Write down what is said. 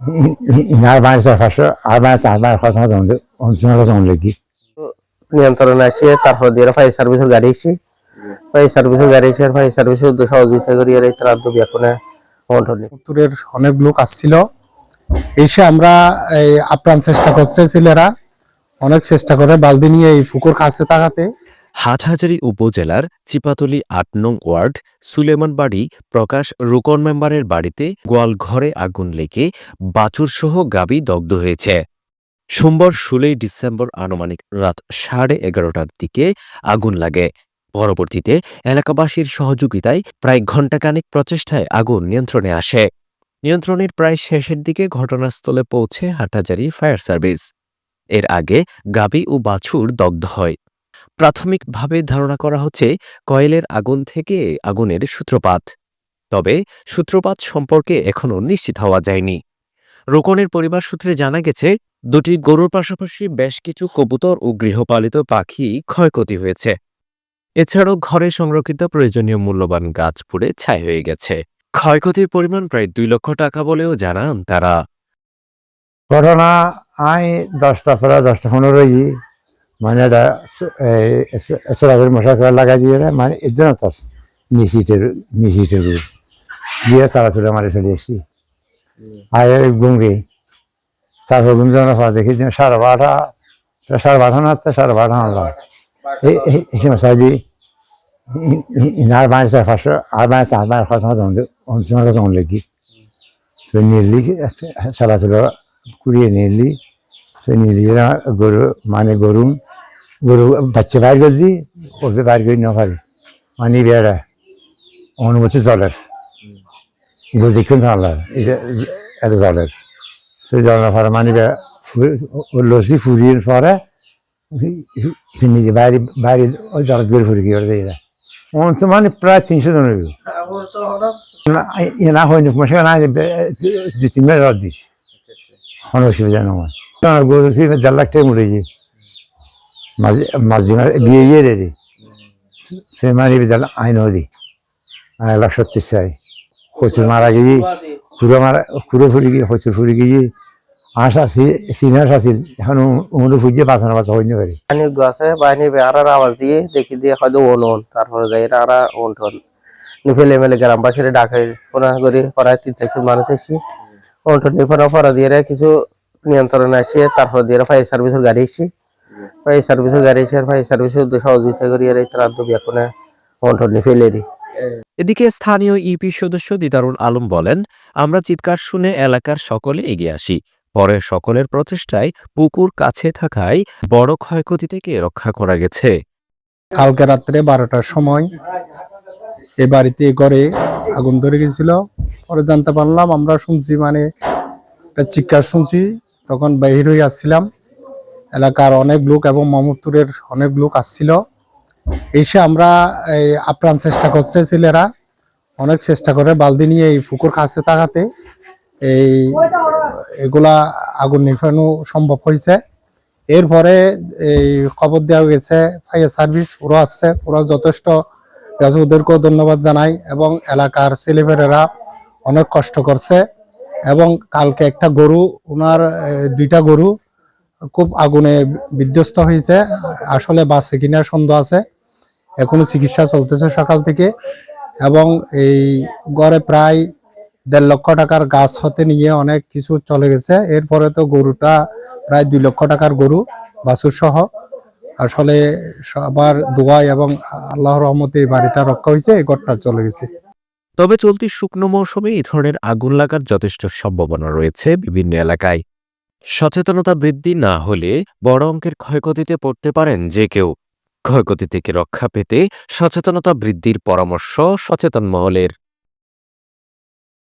আর বাইরে চার বাইরে কথা হতো অঞ্চল কথা লেগি। নিয়ন্ত্রণে আসিয়ে তারপর দিয়ে ফায়ার সার্ভিসের গাড়ি এসি ফায়ার সার্ভিসের গাড়ি এসে ফায়ার সার্ভিসের সহযোগিতা করি আর এই তারা তো বিয়াকুনে উত্তরের অনেক লোক আসছিল। এসে আমরা এই আপ্রাণ চেষ্টা করছে ছেলেরা। অনেক চেষ্টা করে বালদি নিয়ে এই পুকুর কাছে তাকাতে। হাটহাজারী উপজেলার চিপাতলি আট নং ওয়ার্ড, সুলেমানবাড়ি, প্রকাশ রুকন মেম্বারের বাড়িতে গোয়াল ঘরে আগুন লেগে বাছুরসহ গাবি দগ্ধ হয়েছে। সোমবার ষোলোই ডিসেম্বর আনুমানিক রাত সাড়ে এগারোটার দিকে আগুন লাগে। পরবর্তীতে এলাকাবাসীর সহযোগিতায় প্রায় ঘণ্টাখানিক প্রচেষ্টায় আগুন নিয়ন্ত্রণে আসে। নিয়ন্ত্রণের প্রায় শেষের দিকে ঘটনাস্থলে পৌঁছে হাটহাজারী ফায়ার সার্ভিস। এর আগে গাবি ও বাছুর দগ্ধ হয়। প্রাথমিকভাবে ধারণা করা হচ্ছে কয়েলের আগুন থেকে আগুনের সূত্রপাত। তবে সূত্রপাত সম্পর্কে এখনও নিশ্চিত হওয়া যায়নি। রোকনের পরিবার সূত্রে জানা গেছে, দুটি গরুর পাশাপাশি বেশ কিছু কবুতর ও গৃহপালিত পাখি ক্ষয়ক্ষতি হয়েছে। এছাড়াও ঘরে সংরক্ষিত প্রয়োজনীয় মূল্যবান গাছ পুড়ে ছাই হয়ে গেছে। ক্ষয়ক্ষতির পরিমাণ প্রায় দুই লক্ষ টাকা বলেও জানান তারা। ঘটনা আই দশটা প্রায় দশটা পনেরো ই মানে এটা চলাচল মশা করে লাগাই দিয়ে দেয়, মানে এর জন্য তার নিশিটের নিশিটের রূপ দিয়ে তারা তুলে মারি চলে এসেছি আর গুঙ্গে তারপর পর দেখি সাড়ে বারোটা সাড়ে বারোটা না তো সাড়ে বারোটা আনলাম এই সময় সাইডি ইনার বাইরে চারপাশে আর বাইরে চার বাইরে কথা অঞ্চল কথা লেগি তো নিলি চলাচল কুড়িয়ে নিলি সে নিলি গরু মানে গরু গরু, বাচ্চা বাইর করে দিই, ওকে বাইর করে না পারি মানে বেড়া অনুমতি জলের। গরু দেখুন জলের এটা এত জলের। সেই জলের পরে মানে বেড়া লসি ফুরিয়ে পরে নিজে বাইরে বাইরে ওই জল বের ফুরি কি করে দেয় অন্ত মানে প্রায় তিনশো জন হইব না হয়নি মশা না দু তিন মাস রদ দিস কোনো অসুবিধা নয় গরু ছিল, দেড় লাখ টাকা মরেছি মাঝে মাঝে বিয়ে গিয়ে রে। সে মারি দেড় আইন দি এক লাখ সত্তর চাই। কচুর মারা গিয়ে খুঁড়ো মারা খুঁড়ো ফুরি গিয়ে কচুর ফুরি গিয়ে আঁশ আসি সিনাস আসিল এখন উমরু ফুজিয়ে বাঁচানো বাঁচা হইনি পারি বাহিনী গাছে বাহিনী বেড়ার আওয়াজ দিয়ে দেখি দিয়ে হয়তো ওন ওন, তারপরে যাই আরা ওন টোন। নিফেলে মেলে গ্রামবাসীর ডাকে, ফোনা করে, করায় তিন চারজন মানুষ এসি ওন টোন নিফোনা ফরা দিয়ে কিছু নিয়ন্ত্রণে আসিয়ে তারপর দিয়ে ফায়ার সার্ভিসের গাড়ি এসি সার্ভিসের গাড়ি এসে ফায়ার সার্ভিসের সহযোগিতা করি আর এই তারা তো বিয়াকুনে ওন টোন নিফেলেরই এদিকে স্থানীয় ইপি সদস্য দিদারুল আলম বলেন আমরা চিৎকার শুনে এলাকার সকলে এগিয়ে আসি। পরে সকলের প্রচেষ্টায় পুকুর কাছে থাকায় বড় ক্ষয়ক্ষতি থেকে রক্ষা করা গেছে। কালকে রাত্রে বারোটার সময় এই বাড়িতে ঘরে আগুন ধরে গেছিল। পরে জানতে পারলাম আমরা শুনছি মানে একটা চিৎকার শুনছি তখন বাহির হয়ে আসছিলাম। এলাকার অনেক লোক এবং মামুদপুরের অনেক লোক আসছিল। এসে আমরা এই আপ্রাণ চেষ্টা করছে ছেলেরা। অনেক চেষ্টা করে বালদি নিয়ে এই পুকুর কাছে তাকাতে। এই এগুলা আগুন নিভানো সম্ভব হয়েছে। এরপরে এই খবর দেওয়া গেছে, ফায়ার সার্ভিস, ওরা আসছে। ওরা যথেষ্ট ওদেরকেও ধন্যবাদ জানাই এবং এলাকার ছেলেমেয়েরা অনেক কষ্ট করছে। এবং কালকে একটা গরু, ওনার দুইটা গরু খুব আগুনে বিধ্বস্ত হয়েছে। আসলে বাসে কিনা সন্দেহ আছে। এখনও চিকিৎসা চলতেছে সকাল থেকে। এবং এই গড়ে প্রায় দেড় লক্ষ টাকার গাছ হতে নিয়ে অনেক কিছু চলে গেছে। এরপরে তো গরুটা প্রায় দুই লক্ষ টাকার গরু, বাছুর সহ। আসলে সবার দোয়াই এবং আল্লাহর রহমতে এই বাড়িটা রক্ষা হয়েছে, এই ঘরটা চলে গেছে। তবে চলতি শুকনো মৌসুমে এই ধরনের আগুন লাগার যথেষ্ট সম্ভাবনা রয়েছে বিভিন্ন এলাকায়। সচেতনতা বৃদ্ধি না হলে বড় অঙ্কের ক্ষয়ক্ষতিতে পড়তে পারেন যে কেউ। ক্ষয়ক্ষতি থেকে রক্ষা পেতে সচেতনতা বৃদ্ধির পরামর্শ সচেতন মহলের।